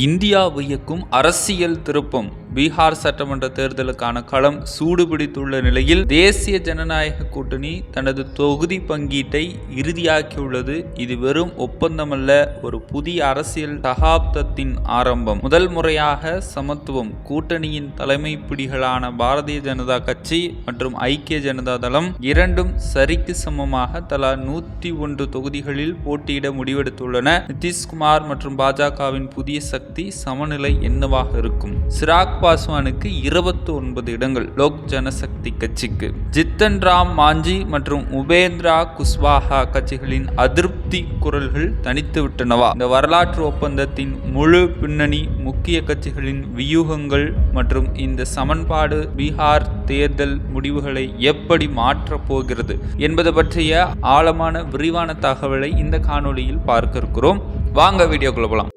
India வியக்கும் அரசியல் திருப்பம். பீகார் சட்டமன்ற தேர்தலுக்கான களம் சூடுபிடித்துள்ள நிலையில் தேசிய ஜனநாயக கூட்டணி தனது தொகுதி பங்கீட்டை இறுதியாக்கியுள்ளது. இது வெறும் ஒப்பந்தமல்ல ஒரு புதிய அரசியல் சகாப்தத்தின் ஆரம்பம். முதல் முறையாக சமத்துவம் கூட்டணியின் தலைமை பிடிகளான பாரதிய ஜனதா கட்சி மற்றும் ஐக்கிய ஜனதா தளம் இரண்டும் சரிக்கு சமமாக தலா நூற்றி ஒன்று தொகுதிகளில் போட்டியிட முடிவெடுத்துள்ளன. நிதிஷ்குமார் மற்றும் பாஜகவின் புதிய சக்தி சமநிலை என்னவாக இருக்கும்? சிராக் பாஸ்வானுக்கு இருபத்தி ஒன்பது இடங்கள் லோக் ஜனசக்தி கட்சிக்கு. ஜித்தன் ராம் மாஞ்சி மற்றும் உபேந்திரா குஸ்வாஹா கட்சிகளின் அதிருப்தி குரல்கள் தனித்து விட்டனவா? இந்த வரலாற்று ஒப்பந்தத்தின் முழு பின்னணி முக்கிய கட்சிகளின் வியூகங்கள் மற்றும் இந்த சமன்பாடு பீகார் தேர்தல் முடிவுகளை எப்படி மாற்றப் போகிறது என்பது பற்றிய ஆழமான விரிவான தகவலை இந்த காணொளியில் பார்க்க இருக்கிறோம். வாங்க வீடியோக்குள்ள போலாம்.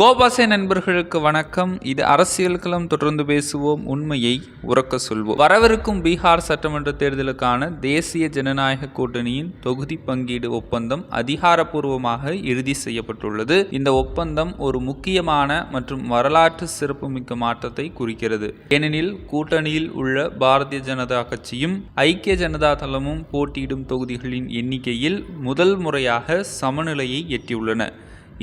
கோபாசை நண்பர்களுக்கு வணக்கம். இது அரசியல் களம் தொடர்ந்து பேசுவோம். உண்மையை உறக்க சொல்வோம். வரவிருக்கும் பீகார் சட்டமன்ற தேர்தலுக்கான தேசிய ஜனநாயக கூட்டணியின் தொகுதி பங்கீடு ஒப்பந்தம் அதிகாரப்பூர்வமாக இறுதி செய்யப்பட்டுள்ளது. இந்த ஒப்பந்தம் ஒரு முக்கியமான மற்றும் வரலாற்று சிறப்புமிக்க மாற்றத்தை குறிக்கிறது. ஏனெனில் கூட்டணியில் உள்ள பாரதிய ஜனதா கட்சியும் ஐக்கிய ஜனதா தளமும் போட்டியிடும் தொகுதிகளின் எண்ணிக்கையில் முதல் முறையாக சமநிலையை எட்டியுள்ளன.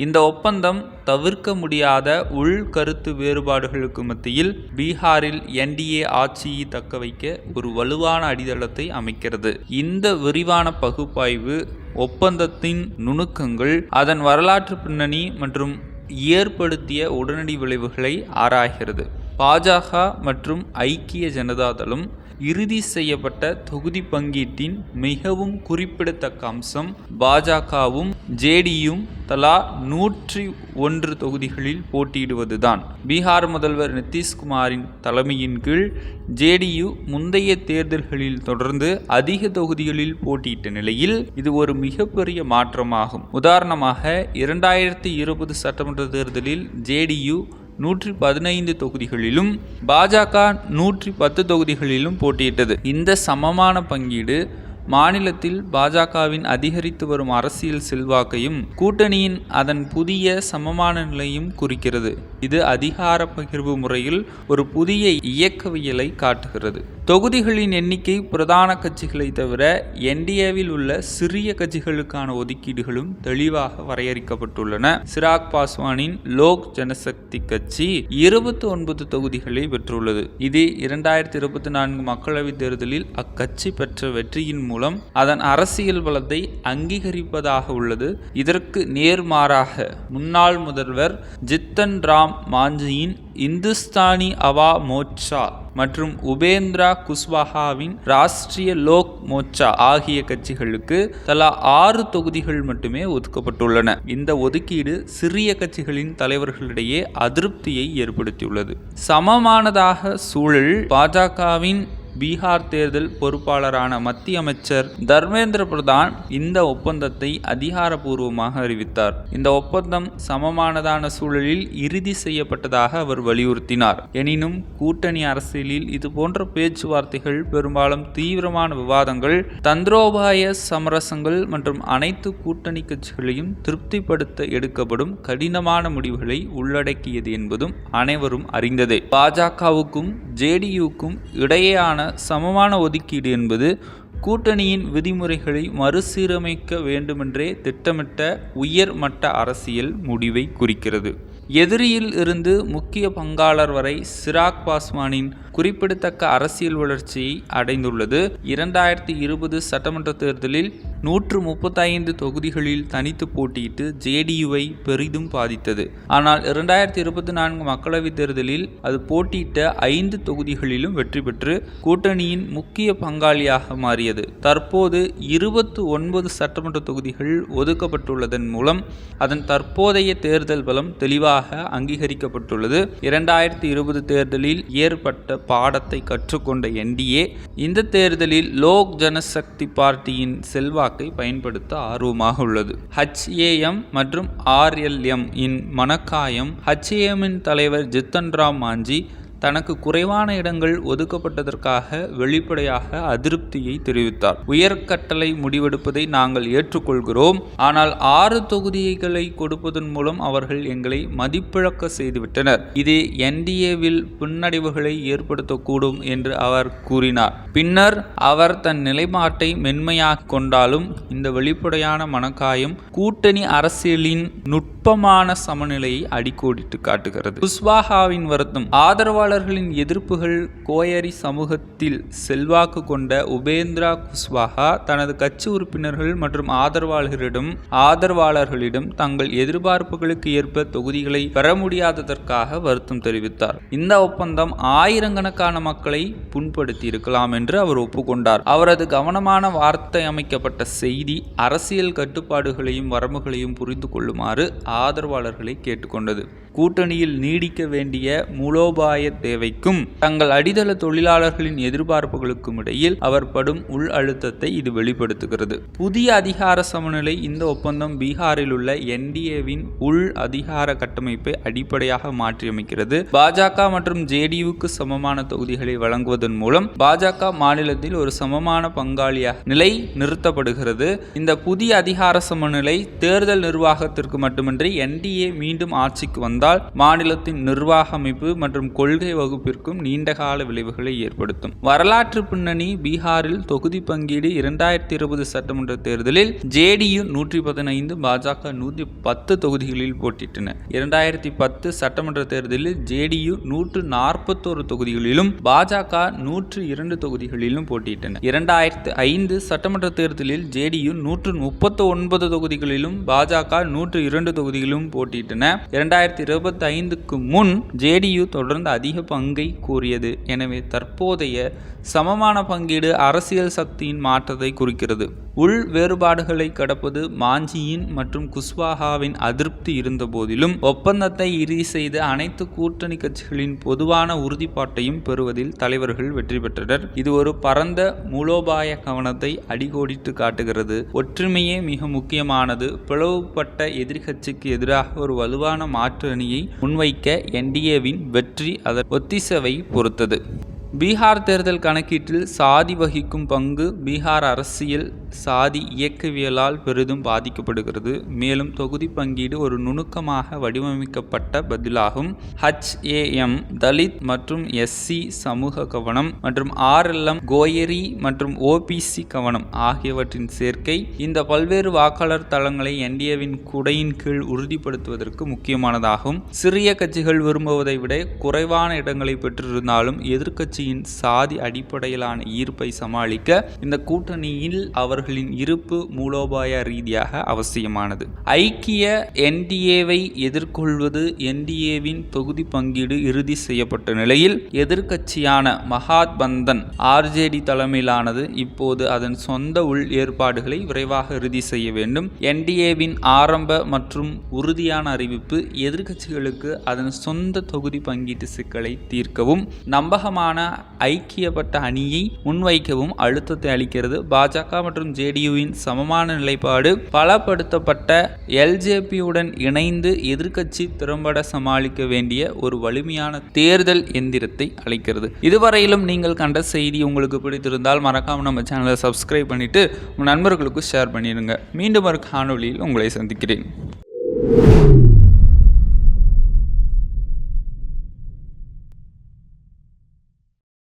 இந்த ஒப்பந்தம் தவிர்க்க முடியாத உள் கருத்து வேறுபாடுகளுக்கு மத்தியில் பீகாரில் என்டிஏ ஆட்சியை தக்க வைக்க ஒரு வலுவான அடித்தளத்தை அமைக்கிறது. இந்த விரிவான பகுப்பாய்வு ஒப்பந்தத்தின் நுணுக்கங்கள் அதன் வரலாற்று பின்னணி மற்றும் ஏற்படுத்திய உடனடி விளைவுகளை ஆராய்கிறது. பாஜக மற்றும் ஐக்கிய ஜனதாதளம் இறுதி செய்யப்பட்ட தொகுதி பங்கீட்டின் மிகவும் குறிப்பிடத்தக்க அம்சம் பாஜகவும் ஜேடியும் தலா நூற்றி ஒன்று தொகுதிகளில் போட்டியிடுவதுதான். பீகார் முதல்வர் நிதிஷ்குமாரின் தலைமையின் கீழ் ஜேடியு முந்தைய தேர்தல்களில் தொடர்ந்து அதிக தொகுதிகளில் போட்டியிட்ட நிலையில் இது ஒரு மிகப்பெரிய மாற்றமாகும். உதாரணமாக இரண்டாயிரத்தி இருபது சட்டமன்ற தேர்தலில் ஜேடியு நூற்றி பதினைந்து தொகுதிகளிலும் பாஜக நூற்றி பத்து தொகுதிகளிலும் போட்டியிட்டது. இந்த சமமான பங்கீடு மாநிலத்தில் பாஜகவின் அதிகரித்து வரும் அரசியல் செல்வாக்கையும் கூட்டணியின் அதன் புதிய சமமான நிலையும் குறிக்கிறது. இது அதிகார பகிர்வு முறையில் ஒரு புதிய இயக்கவியலை காட்டுகிறது. தொகுதிகளின் எண்ணிக்கை பிரதான கட்சிகளை தவிர என்டிஏவில் உள்ள சிறிய கட்சிகளுக்கான ஒதுக்கீடுகளும் தெளிவாக வரையறுக்கப்பட்டுள்ளன. சிராக் பாஸ்வானின் லோக் ஜனசக்தி கட்சி இருபத்தி ஒன்பது தொகுதிகளை பெற்றுள்ளது. இது இரண்டாயிரத்தி இருபத்தி நான்கு மக்களவைத் தேர்தலில் அக்கட்சி பெற்ற வெற்றியின் மூலம் அதன் அரசியல் பலத்தை அங்கீகரிப்பதாக உள்ளது. இதற்கு நேர்மாறாக முன்னாள் முதல்வர் ஜித்தன் ராம் மாஞ்சியின் இந்துஸ்தானி அவா மோர்ச்சா மற்றும் உபேந்திரா குஸ்வாகாவின் ராஷ்டிரிய லோக் மோர்ச்சா ஆகிய கட்சிகளுக்கு தலா ஆறு தொகுதிகள் மட்டுமே ஒதுக்கப்பட்டுள்ளன. இந்த ஒதுக்கீடு சிறிய கட்சிகளின் தலைவர்களிடையே அதிருப்தியை ஏற்படுத்தியுள்ளது. சமமானதாக சூழல் பாஜகவின் பீகார் தேர்தல் பொறுப்பாளரான மத்திய அமைச்சர் தர்மேந்திர பிரதான் இந்த ஒப்பந்தத்தை அதிகாரப்பூர்வமாக அறிவித்தார். இந்த ஒப்பந்தம் சமமானதான சூழலில் இறுதி செய்யப்பட்டதாக அவர் வலியுறுத்தினார். எனினும் கூட்டணி அரசியலில் இதுபோன்ற பேச்சுவார்த்தைகள் பெரும்பாலும் தீவிரமான விவாதங்கள் தந்திரோபாய சமரசங்கள் மற்றும் அனைத்து கூட்டணி கட்சிகளையும் திருப்திப்படுத்த எடுக்கப்படும் கடினமான முடிவுகளை உள்ளடக்கியது என்பதும் அனைவரும் அறிந்ததே. பாஜகவுக்கும் ஜேடியுக்கும் இடையேயான சமமான ஒதுக்கீடு என்பது கூட்டணியின் விதிமுறைகளை மறுசீரமைக்க வேண்டுமென்றே திட்டமிட்ட உயர் மட்ட அரசியல் முடிவை குறிக்கிறது. எதிரியில் இருந்து முக்கிய பங்காளர் வரை சிராக் பாஸ்வானின் குறிப்பிடத்தக்க அரசியல் வளர்ச்சி அடைந்துள்ளது. இரண்டாயிரத்தி இருபது சட்டமன்ற தேர்தலில் நூற்று முப்பத்தைந்து தொகுதிகளில் தனித்து போட்டியிட்டு ஜேடியுவை பெரிதும் பாதித்தது. ஆனால் இரண்டாயிரத்தி இருபத்தி நான்கு மக்களவைத் தேர்தலில் அது போட்டியிட்ட ஐந்து தொகுதிகளிலும் வெற்றி பெற்று கூட்டணியின் முக்கிய பங்காளியாக மாறியது. தற்போது இருபத்து ஒன்பது சட்டமன்ற தொகுதிகள் ஒதுக்கப்பட்டுள்ளதன் மூலம் அதன் தற்போதைய தேர்தல் பலம் தெளிவாக அங்கீகரிக்கப்பட்டுள்ளது. இரண்டாயிரத்தி இருபது தேர்தலில் ஏற்பட்ட பாடத்தை கற்றுக்கொண்ட என்டிஏ இந்த தேர்தலில் லோக் ஜனசக்தி பார்ட்டியின் செல்வாக்கை பயன்படுத்த ஆர்வமாக உள்ளது. ஹச்ஏஎம் மற்றும் ஆர்எல்எம் இன் மனக்காயம் ஹச்ஏஎம்மின் தலைவர் ஜித்தன் ராம் மாஞ்சி தனக்கு குறைவான இடங்கள் ஒதுக்கப்பட்டதற்காக வெளிப்படையாக அதிருப்தியை தெரிவித்தார். உயர்கட்டளை முடிவெடுப்பதை நாங்கள் ஏற்றுக்கொள்கிறோம். ஆனால் ஆறு தொகுதிகளை கொடுப்பதன் மூலம் அவர்கள் எங்களை மதிப்பிழக்க செய்துவிட்டனர். இது என்டிஏவில் பின்னடைவுகளை ஏற்படுத்தக்கூடும் என்று அவர் கூறினார். பின்னர் அவர் தன் நிலைப்பாட்டை மென்மையாக கொண்டாலும் இந்த வெளிப்படையான மனக்காயம் கூட்டணி அரசியலின் நுட்பமான சமநிலையை அடிக்கோடிட்டு காட்டுகிறது. குஸ்வாஹாவின் வருத்தம் ஆதரவாளர்களின் எதிர்ப்புகள் கோயரி சமூகத்தில் செல்வாக்கு கொண்ட உபேந்திரா குஸ்வாஹா தனது கட்சி உறுப்பினர்கள் மற்றும் ஆதரவாளர்களிடம் ஆதரவாளர்களிடம் தங்கள் எதிர்பார்ப்புகளுக்கு ஏற்ப தொகுதிகளை பெற முடியாததற்காக வருத்தம் தெரிவித்தார். இந்த ஒப்பந்தம் ஆயிரக்கணக்கான மக்களை புண்படுத்தி இருக்கலாம் என்று அவர் ஒப்புக்கொண்டார். அவரது கவனமான வார்த்தை அமைக்கப்பட்ட செய்தி அரசியல் கட்டுப்பாடுகளையும் வரம்புகளையும் புரிந்து கொள்ளுமாறு ஆதரவாளர்களை கேட்டுக்கொண்டது. கூட்டணியில் நீடிக்க வேண்டிய மூலோபாய தேவைக்கும். தங்கள் அடித்தள தொழிலாளர்களின் எதிர்பார்ப்புகளுக்கும் இடையில் அவர் படும் உள் அழுத்தத்தை இது வெளிப்படுத்துகிறது. புதிய அதிகார சமநிலை இந்த ஒப்பந்தம் பீகாரில் உள்ள என்டிஏவின் உள் அதிகார கட்டமைப்பை அடிப்படையாக மாற்றியமைக்கிறது. பாஜக மற்றும் ஜேடியுக்கு சமமான தொகுதிகளை வழங்குவதன் மூலம் பாஜக மாநிலத்தில் ஒரு சமமான பங்காளியாக நிலை நிறுத்தப்படுகிறது. இந்த புதிய அதிகார சமநிலை தேர்தல் நிர்வாகத்திற்கு மட்டுமின்றி என்டிஏ மீண்டும் ஆட்சிக்கு வந்தால் மாநிலத்தின் நிர்வாக அமைப்பு மற்றும் கொள்கை வகுப்பிற்கும் நீண்டகால விளைவுகளை ஏற்படுத்தும். வரலாற்று பின்னணி பீகாரில் தொகுதி பங்கீடு இரண்டாயிரத்தி இருபது சட்டமன்ற தேர்தலில் ஜேடியு நூற்றி பதினைந்து பாஜக நூற்றி பத்து தொகுதிகளில் போட்டியிட்டன இரண்டாயிரத்தி பத்து சட்டமன்ற தேர்தலில் ஜேடியு நூற்று நாற்பத்தோரு தொகுதிகளிலும் பாஜக நூற்று இரண்டு தொகுதிகளிலும் போட்டியிட்டன இரண்டாயிரத்து ஐந்து சட்டமன்ற தேர்தலில் ஜேடியு நூற்று முப்பத்து ஒன்பது தொகுதிகளிலும் பாஜக நூற்று இரண்டு தொகுதிகளிலும் போட்டியிட்டன இரண்டாயிரத்தி இருபத்தி ஐந்துக்கு முன் ஜேடியு தொடர்ந்து அதிக பங்கை கூறியது. எனவே தற்போதைய சமமான பங்கீடு அரசியல் சக்தியின் மாற்றத்தை குறிக்கிறது. உள் வேறுபாடுகளை கடப்பது மாஞ்சியின் மற்றும் குஸ்வாஹாவின் அதிருப்தி இருந்த போதிலும் ஒப்பந்தத்தை இறுதி செய்த அனைத்து கூட்டணி கட்சிகளின் பொதுவான உறுதிப்பாட்டையும் பெறுவதில் தலைவர்கள் வெற்றி பெற்றனர். இது ஒரு பரந்த மூலோபாய கவனத்தை அடிகோடிட்டு காட்டுகிறது. ஒற்றுமையே மிக முக்கியமானது. பிளவுபட்ட எதிர்கட்சிக்கு எதிராக ஒரு வலுவான மாற்று அணியை முன்வைக்க என்டிஏவின் வெற்றி அதன் ஒத்திசவை பொறுத்தது. பீகார் தேர்தல் கணக்கீட்டில் சாதி வகிக்கும் பங்கு பீகார் அரசியல் சாதி இயக்கவியலால் பெரிதும் பாதிக்கப்படுகிறது. மேலும் தொகுதி பங்கீடு ஒரு நுணுக்கமாக வடிவமைக்கப்பட்ட பதிலாகும். ஹச்ஏஎம் தலித் மற்றும் எஸ்சி சமூக கவனம் மற்றும் ஆர்எல்எம் கோயரி மற்றும் ஓபிசி கவனம் ஆகியவற்றின் சேர்க்கை இந்த பல்வேறு வாக்காளர் தளங்களை என்டிஏவின் குடையின் கீழ் உறுதிப்படுத்துவதற்கு முக்கியமானதாகும். சிறிய கட்சிகள் விரும்புவதை விட குறைவான இடங்களை பெற்றிருந்தாலும் எதிர்க்கட்சி கட்சியின் சாதி அடிப்படையிலான ஈர்ப்பை சமாளிக்க இந்த கூட்டணியில் அவர்களின் இருப்பு மூலோபாய ரீதியாக அவசியமானது. ஐக்கிய என்டிஏவை எதிர்கொள்வது என்டிஏவின் தொகுதி பங்கீடு இறுதி செய்யப்பட்ட நிலையில் எதிர்க்கட்சியான மகாத்பந்தன் ஆர்ஜேடி தலைமையிலானது இப்போது அதன் சொந்த உள் ஏற்பாடுகளை விரைவாக இறுதி செய்ய வேண்டும். என்டிஏவின் ஆரம்ப மற்றும் உறுதியான அறிவிப்பு எதிர்க்கட்சிகளுக்கு அதன் சொந்த தொகுதி பங்கீட்டு சிக்கலை தீர்க்கவும் நம்பகமான ஐக்கியப்பட்ட அணியை முன்வைக்கவும் அழுத்தத்தை அளிக்கிறது. பாஜக மற்றும் ஜேடியுவின் சமமான நிலைப்பாடு பலப்படுத்தப்பட்ட எல்ஜேபியுடன் இணைந்து எதிர்க்கட்சி திறம்பட சமாளிக்க வேண்டிய ஒரு வலிமையான தேர்தல் எந்திரத்தை அளிக்கிறது. இதுவரையிலும் நீங்கள் கண்ட செய்தி உங்களுக்கு பிடித்திருந்தால் மறக்காமல் நம்ம சேனலை சப்ஸ்கிரைப் பண்ணிட்டு உங்கள் நண்பர்களுக்கும் ஷேர் பண்ணிடுங்க. மீண்டும் ஒரு காணொளியில் உங்களை சந்திக்கிறேன்.